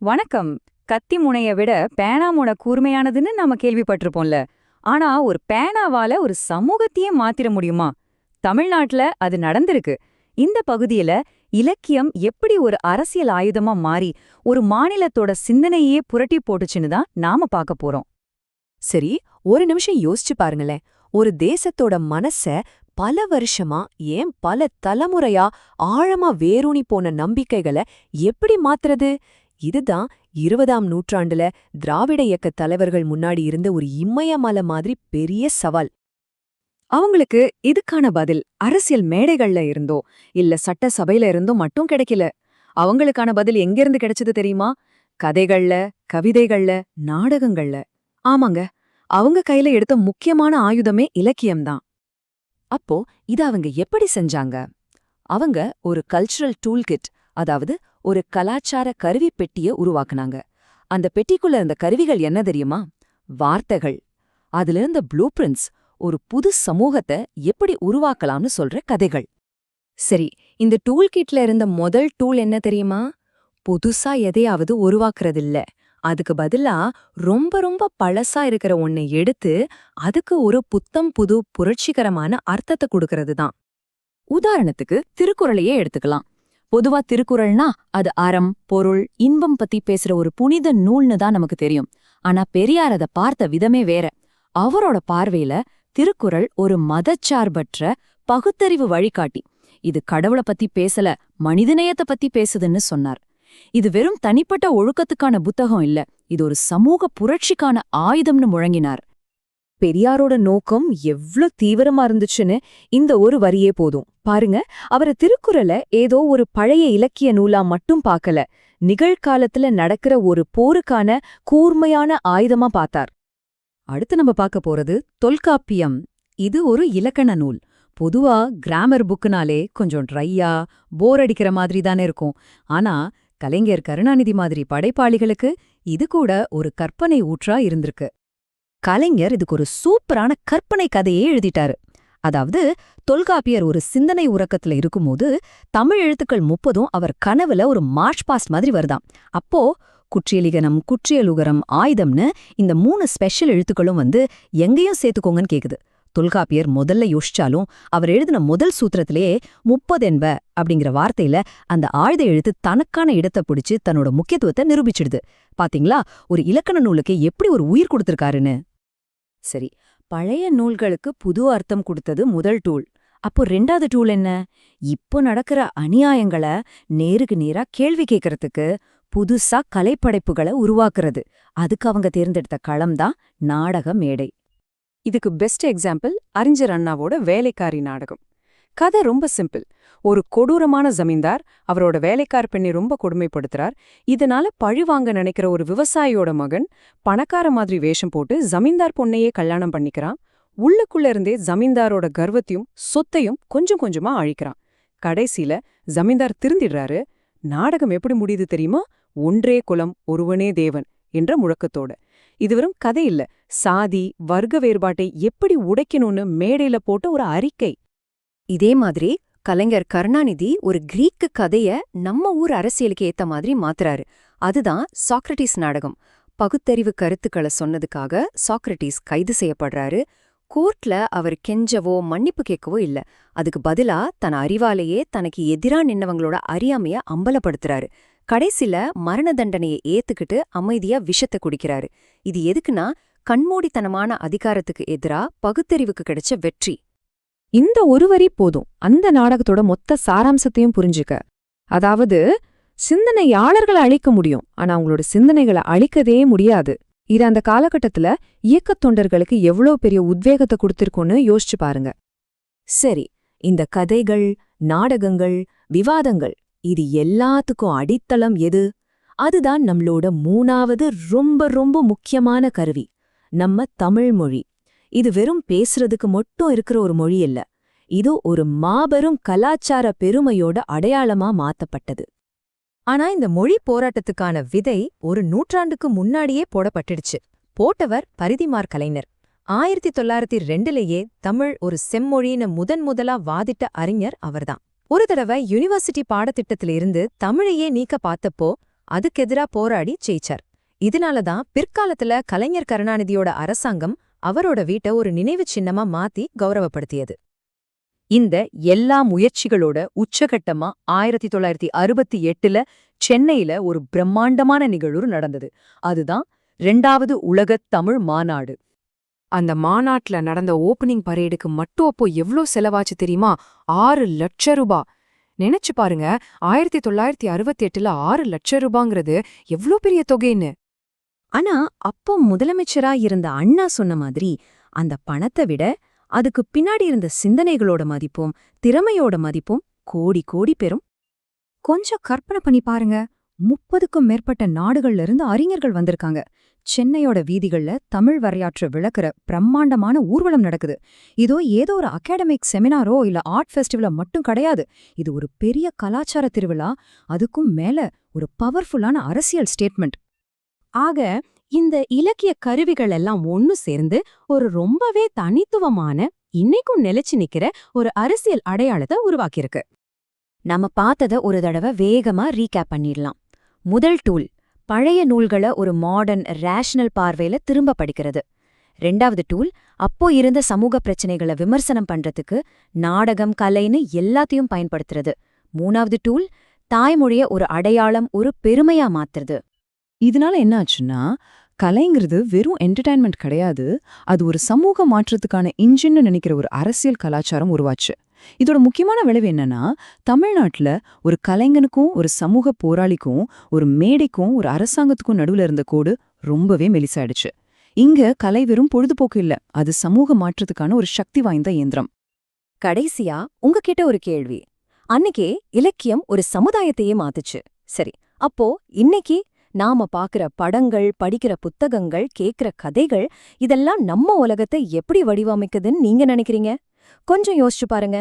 வணக்கம். கத்தி முனைய விட பேனா முனை கூர்மையானதுன்னு நாம கேள்விப்பட்டிருப்போம்ல. ஆனா ஒரு பேனாவால ஒரு சமூகத்தையே மாத்திர முடியுமா? தமிழ்நாட்டுல அது நடந்திருக்கு. இந்த பகுதியில இலக்கியம் எப்படி ஒரு அரசியல் ஆயுதமா மாறி ஒரு மாநிலத்தோட சிந்தனையே புரட்டி போட்டுச்சுன்னு தான் நாம பார்க்க போறோம். சரி ஒரு நிமிஷம் யோசிச்சு பாருங்களேன். ஒரு தேசத்தோட மனச பல வருஷமா ஏன் பல தலைமுறையா ஆழமா வேரூனி போன நம்பிக்கைகளை எப்படி மாத்துறது? இதுதான் இருபதாம் நூற்றாண்டுல திராவிட இயக்க தலைவர்கள் முன்னாடி இருந்த ஒரு இமயமலை மாதிரி பெரிய சவால். அவங்களுக்கு இதுக்கான பதில் அரசியல் மேடைகள்ல இருந்தோ இல்ல சட்டசபையில இருந்தோ மட்டும் கிடைக்கல. அவங்களுக்கான பதில் எங்கிருந்து கிடைச்சது தெரியுமா? கதைகள்ல கவிதைகள்ல நாடகங்கள்ல. ஆமாங்க அவங்க கையில எடுத்த முக்கியமான ஆயுதமே இலக்கியம்தான். அப்போ இத அவங்க எப்படி செஞ்சாங்க? அவங்க ஒரு கல்ச்சுரல் டூல்கிட் அதாவது ஒரு கலாச்சார கருவி பெட்டிய உருவாக்குனாங்க. அந்த பெட்டிக்குள்ள இருந்த கருவிகள் என்ன தெரியுமா? வார்த்தைகள். அதுல இருந்த ப்ளூ பிரிண்ட்ஸ் ஒரு புது சமூகத்தை எப்படி உருவாக்கலாம்னு சொல்ற கதைகள். சரி இந்த டூல் கிட்ல இருந்த முதல் டூல் என்ன தெரியுமா? புதுசா எதையாவது உருவாக்குறதில்ல. அதுக்கு பதிலா ரொம்ப ரொம்ப பழசா இருக்கிற ஒன்னை எடுத்து அதுக்கு ஒரு புத்தம் புது புரட்சிகரமான அர்த்தத்தை கொடுக்கறது தான் உதாரணத்துக்கு திருக்குறளையே எடுத்துக்கலாம். பொதுவா திருக்குறள்னா அது அறம் பொருள் இன்பம் பத்தி பேசுற ஒரு புனித நூல்னு தான் நமக்கு தெரியும். ஆனா பெரியார் அத பார்த்த விதமே வேற. அவரோட பார்வையில திருக்குறள் ஒரு மதச்சார்பற்ற பகுத்தறிவு வழிகாட்டி. இது கடவுளை பத்தி பேசல மனிதநேயத்தை பத்தி பேசுதுன்னு சொன்னார். இது வெறும் தனிப்பட்ட ஒழுக்கத்துக்கான புத்தகம் இல்ல இது ஒரு சமூக புரட்சிக்கான ஆயுதம்னு முழங்கினார். பெரியாரோட நோக்கம் எவ்ளோ தீவிரமா இருந்துச்சுன்னு இந்த ஒரு வரியே போதும். பாருங்க அவர திருக்குறளை ஏதோ ஒரு பழைய இலக்கிய நூலா மட்டும் பார்க்கல. நிகழ்காலத்துல நடக்கிற ஒரு போருக்கான கூர்மையான ஆயுதமா பார்த்தார். அடுத்து நம்ம பார்க்க போறது தொல்காப்பியம். இது ஒரு இலக்கண நூல். பொதுவா கிராமர் புக்குனாலே கொஞ்சம் ட்ரையா போர் அடிக்கிற மாதிரி தானே இருக்கும். ஆனா கலைஞர் கருணாநிதி மாதிரி படைப்பாளிகளுக்கு இது கூட ஒரு கற்பனை ஊற்றா இருந்திருக்கு. கலைஞர் இதுக்கு ஒரு சூப்பரான கற்பனை கதையே எழுதிட்டாரு. அதாவது தொல்காப்பியர் ஒரு சிந்தனை உறக்கத்துல இருக்கும்போது தமிழ் எழுத்துக்கள் முப்பதும் அவர் கனவுல ஒரு மார்ச் பாஸ்ட் மாதிரி வருதாம். அப்போ குற்றியலிகனம் குற்றியலுகரம் ஆயுதம்னு இந்த மூணு ஸ்பெஷல் எழுத்துக்களும் வந்து எங்கேயும் சேர்த்துக்கோங்கன்னு கேக்குது. தொல்காப்பியர் முதல்ல யோசிச்சாலும் அவர் எழுதின முதல் சூத்திரத்திலேயே முப்பதென்ப அப்படிங்கிற வார்த்தையில அந்த ஆயுத எழுத்து தனக்கான இடத்தை பிடிச்சு தன்னோட முக்கியத்துவத்தை நிரூபிச்சிடுது. பாத்தீங்களா? ஒரு இலக்கண நூலுக்கு எப்படி ஒரு உயிர் கொடுத்திருக்காருன்னு? சரி பழைய நூல்களுக்கு புது அர்த்தம் கொடுத்தது முதல் டூல். அப்போ ரெண்டாவது டூல் என்ன? இப்போ நடக்கிற அநியாயங்களை நேருக்கு நேரா கேள்வி கேட்கறதுக்கு புதுசா கலைப்படைப்புகளை உருவாக்குறது. அதுக்கு அவங்க தேர்ந்தெடுத்த களம்தான் நாடக மேடை. இதுக்கு பெஸ்ட் எக்ஸாம்பிள் அறிஞர் அண்ணாவோட வேலைக்காரி நாடகம். கதை ரொம்ப சிம்பிள் ஒரு கொடூரமான ஜமீன்தார் அவரோட வேலைக்கார பெண்ணை ரொம்ப கொடுமைப்படுத்துறார். இதனால பழி வாங்க நினைக்கிற ஒரு விவசாயியோட மகன் பணக்கார மாதிரி வேஷம் போட்டு ஜமீன்தார் பொண்ணையே கல்யாணம் பண்ணிக்கிறான். உள்ளுக்குள்ள இருந்தே ஜமீன்தாரோட கர்வத்தையும் சொத்தையும் கொஞ்சம் கொஞ்சமா அழிக்கிறான். கடைசியில ஜமீன்தார் திருந்திடுறாரு. நாடகம் எப்படி முடியுது தெரியுமா? ஒன்றே குலம் ஒருவனே தேவன் என்ற முழக்கத்தோட. இது வெறும் கதை இல்ல. சாதி வர்க்க வேறுபாட்டை எப்படி உடைக்கணும்னு மேடையில போட்ட ஒரு அறிக்கை. இதே மாதிரி கலைஞர் கருணாநிதி ஒரு கிரீக்கு கதைய நம்ம ஊர் அரசியலுக்கு ஏத்த மாதிரி மாத்துறாரு. அதுதான் சாக்ரட்டிஸ் நாடகம். பகுத்தறிவு கருத்துக்களை சொன்னதுக்காக சாக்ரட்டிஸ் கைது செய்யப்படுறாரு. கோர்ட்ல அவர் கெஞ்சவோ மன்னிப்பு கேட்கவோ இல்ல. அதுக்கு பதிலா தன் அறிவாலேயே தனக்கு எதிரா நின்னவங்களோட அறியாமைய அம்பலப்படுத்துறாரு. கடைசில மரண தண்டனையை ஏத்துக்கிட்டு அமைதியா விஷத்தை குடிக்கிறாரு. இது எதுக்குன்னா கண்மூடித்தனமான அதிகாரத்துக்கு எதிரா பகுத்தறிவுக்கு கிடைச்ச வெற்றி. இந்த ஒருவரி போதும். அந்த நாடகத்தோட மொத்த சாராம்சத்தையும் புரிஞ்சுக்க. அதாவது சிந்தனையாளர்களை அழிக்க முடியும். ஆனா அவங்களோட சிந்தனைகளை அழிக்கவே முடியாது. இது அந்த காலகட்டத்துல இயக்கத் தொண்டர்களுக்கு எவ்வளோ பெரிய உத்வேகத்தை கொடுத்திருக்கும்னு யோசிச்சு பாருங்க. சரி இந்த கதைகள் நாடகங்கள் விவாதங்கள் இது எல்லாத்துக்கும் அடித்தளம் எது? அதுதான் நம்மளோட மூணாவது ரொம்ப ரொம்ப முக்கியமான கருவி. நம்ம தமிழ் மொழி. இது வெறும் பேசுறதுக்கு மட்டும் இருக்கிற ஒரு மொழி இல்ல இது ஒரு மாபெரும் கலாச்சார பெருமையோட அடையாளமா மாத்தப்பட்டது. ஆனா இந்த மொழி போராட்டத்துக்கான விதை ஒரு நூற்றாண்டுக்கு முன்னாடியே போடப்பட்டுடுச்சு. போட்டவர் பரிதிமார் கலைஞர். ஆயிரத்தி தொள்ளாயிரத்தி ரெண்டுலேயே தமிழ் ஒரு செம்மொழின்னு முதன் முதலா வாதிட்ட அறிஞர் அவர்தான். ஒரு தடவை யூனிவர்சிட்டி பாடத்திட்டத்திலிருந்து தமிழையே நீக்க பார்த்தப்போ அதுக்கெதிரா போராடி ஜெயிச்சார். இதனால தான் பிற்காலத்துல கலைஞர் கருணாநிதியோட அரசாங்கம் அவரோட வீட்டை ஒரு நினைவுச் சின்னமா மாத்தி கௌரவப்படுத்தியது. இந்த எல்லா முயற்சிகளோட உச்சகட்டமா ஆயிரத்தி தொள்ளாயிரத்தி அறுபத்தி எட்டுல சென்னையில ஒரு பிரம்மாண்டமான நிகழ்வு நடந்தது. அதுதான் ரெண்டாவது உலகத் தமிழ் மாநாடு. அந்த மாநாட்டுல நடந்த ஓப்பனிங் பரேடுக்கு மட்டும் அப்போ எவ்ளோ செலவாச்சு தெரியுமா? ஆறு லட்ச ரூபா. நினைச்சு பாருங்க ஆயிரத்தி தொள்ளாயிரத்தி அறுபத்தி எட்டுல ஆறு லட்ச ரூபாங்கிறது எவ்ளோ பெரிய தொகைன்னு. ஆனா அப்போ முதலமைச்சரா இருந்த அண்ணா சொன்ன மாதிரி அந்த பணத்தை விட அதுக்கு பின்னாடி இருந்த சிந்தனைகளோட மதிப்பும் திறமையோட மதிப்பும் கோடி கோடி பெறும். கொஞ்சம் கற்பனை பண்ணி பாருங்க முப்பதுக்கும் மேற்பட்ட நாடுகள்ல இருந்து அறிஞர்கள் வந்திருக்காங்க. சென்னையோட வீதிகள்ல தமிழ் வரலாற்று விளக்குற பிரம்மாண்டமான ஊர்வலம் நடக்குது. இதோ ஏதோ ஒரு அகாடமிக் செமினாரோ இல்ல ஆர்ட் ஃபெஸ்டிவலோ மட்டும் கிடையாது. இது ஒரு பெரிய கலாச்சார திருவிழா. அதுக்கும் மேல ஒரு பவர்ஃபுல்லான அரசியல் ஸ்டேட்மெண்ட் ஆக இந்த இலக்கிய கருவிகள் எல்லாம் ஒன்னு சேர்ந்து ஒரு ரொம்பவே தனித்துவமான இன்னைக்கும் நிலைச்சு நிக்கிற ஒரு அரசியல் அடையாளத்தை உருவாக்கியிருக்கு. நம்ம பார்த்தத ஒரு தடவை வேகமா ரீகேப் பண்ணிடலாம். முதல் டூல் பழைய நூல்களை ஒரு மாடர்ன் ரேஷனல் பார்வையில திரும்ப படிக்கிறது. ரெண்டாவது டூல் அப்போ இருந்த சமூக பிரச்சனைகளை விமர்சனம் பண்றதுக்கு நாடகம் கலைன்னு எல்லாத்தையும் பயன்படுத்துறது. மூணாவது டூல் தாய்மொழிய ஒரு அடையாளம் ஒரு பெருமையா மாத்துறது. இதனால என்ன ஆச்சுன்னா கலைங்கிறது வெறும் என்டர்டைன்மெண்ட் கிடையாது அது ஒரு சமூக மாற்றத்துக்கான இன்ஜின்னு நினைக்கிற ஒரு அரசியல் கலாச்சாரம் உருவாச்சு. இதோட முக்கியமான விளைவு என்னன்னா தமிழ்நாட்டுல ஒரு கலைஞனுக்கும் ஒரு சமூக போராளிக்கும் ஒரு மேடைக்கும் ஒரு அரசாங்கத்துக்கும் நடுவுல இருந்த கோடு ரொம்பவே மெலிசாயிடுச்சு. இங்க கலை வெறும் பொழுதுபோக்கு இல்ல அது சமூக மாற்றத்துக்கான ஒரு சக்தி வாய்ந்த இயந்திரம். கடைசியா உங்ககிட்ட ஒரு கேள்வி. அன்னைக்கே இலக்கியம் ஒரு சமுதாயத்தையே மாத்துச்சு. சரி அப்போ இன்னைக்கு நாம பாக்குற படங்கள் படிக்கிற புத்தகங்கள் கேக்குற கதைகள் இதெல்லாம் நம்ம உலகத்தை எப்படி வடிவமைக்குதுன்னு நீங்க நினைக்கிறீங்க? கொஞ்சம் யோசிச்சு பாருங்க.